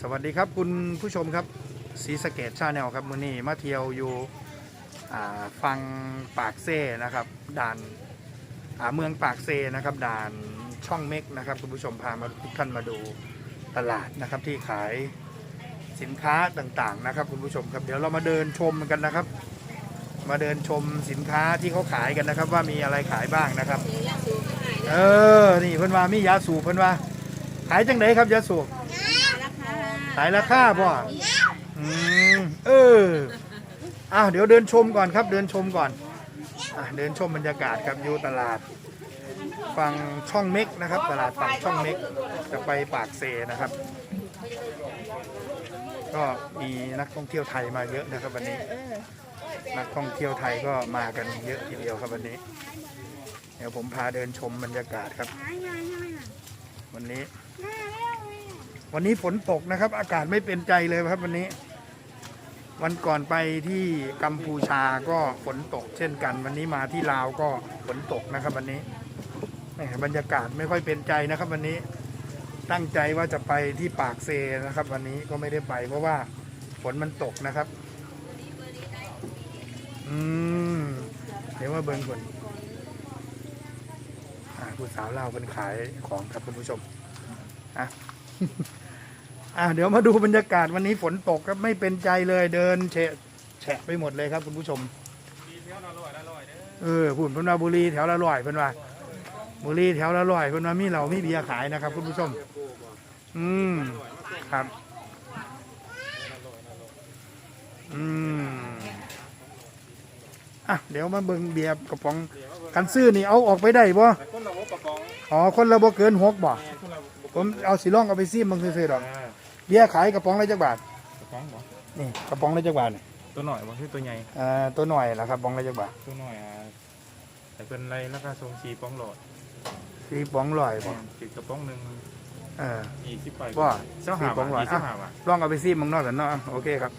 สวัสดีครับคุณผู้ชมครับสีสเกตชาแนลครับมือนี้มาเที่ยวอยู่อ่าฟังปากเซ่นะครับด่านาเมืองปากเซนะครับด่านช่องเม็กนะครับคุณผู้ชมพามาทุกท่านมาดูตลาดนะครับที่ขายสินค้าต่างๆนะครับคุณผู้ชมครับเดี๋ยวเรามาเดินชมกันนะครับ มาเดินชมสินค้าที่เขาขายกันนะครับ ว่ามีอะไรขายบ้างนะครับ เออนี่เพิ่นว่ามียาสูบเพิ่นว่า ขายจังไดครับยาสูบ ขายราคาพ่ออืมเอออ้าวเดี๋ยวเดินชมก่อนครับเดินชมก่อนอะเดินชมบรรยากาศครับอยู่ตลาดฝั่งช่องเม็กนะครับ ตลาดฝั่งช่องเม็กจะไปปากเซนะครับ ก็มีนักท่องเที่ยวไทยมาเยอะนะครับวันนี้ นักท่องเที่ยวไทยก็มากันเยอะทีเดียวครับวันนี้ เดี๋ยวผมพาเดินชมบรรยากาศครับ วันนี้ วันนี้ฝนตกนะครับ อากาศไม่เป็นใจเลยครับวันนี้ วันก่อนไปที่กัมพูชาก็ฝนตกเช่นกัน วันนี้มาที่ลาวก็ฝนตกนะครับ วันนี้แหม่บรรยากาศไม่ค่อยเป็นใจนะครับ วันนี้ตั้งใจว่าจะไปที่ปากเซนะครับ วันนี้ก็ไม่ได้ไป เพราะว่าฝนมันตกนะครับ อืมเดี๋ยวว่าเบิ้งก่อนผู้สาวเล่าวเป็นขายของครับคุณผู้ชมอะ อะเดี๋ยวมาดูบรรยากาศวันนี้ฝนตกครับไม่เป็นใจเลยเดินเฉะแฉะไปหมดเลยครับคุณผู้ชมเออพูดเพิ่นว่าบุรีแถวละร้อยเพิ่นว่าบุรีแถวละร้อยเพิ่นว่ามีเหล้ามีเบียร์ขายนะครับ คุณผู้ชม อืมครับ อืมอะเดี๋ยวมาเบิ่งเบียร์กระป๋องกันซื้อนี่เอาออกไปได้บ่แต่คนเราก็ประกองอ๋อคนละบ่เกินหกบ่ผมเอาสีร่องเอาไปซีมบางซื้อๆดอกอ่า เบียร์ขายกระป๋องละจักบาทประกองบ่นี่กระป๋องละจักบาทนี่ตัวหน่อยบ่คือตัวใหญ่อ่าตัวหน่อยละครับป๋องละจักบาทตัวหน่อยอะแต่เป็นไรราคาทรงสีป้องโหลดสีป๋องลอยบ่ติดกระป๋องหนึ่งเอออีกสิบไปว่าเจ้าหาสี่ป้องร้อยอีกเจ้าหาว่ะลองเอาไปซีมบางนอกสันเนาะโอเคครับ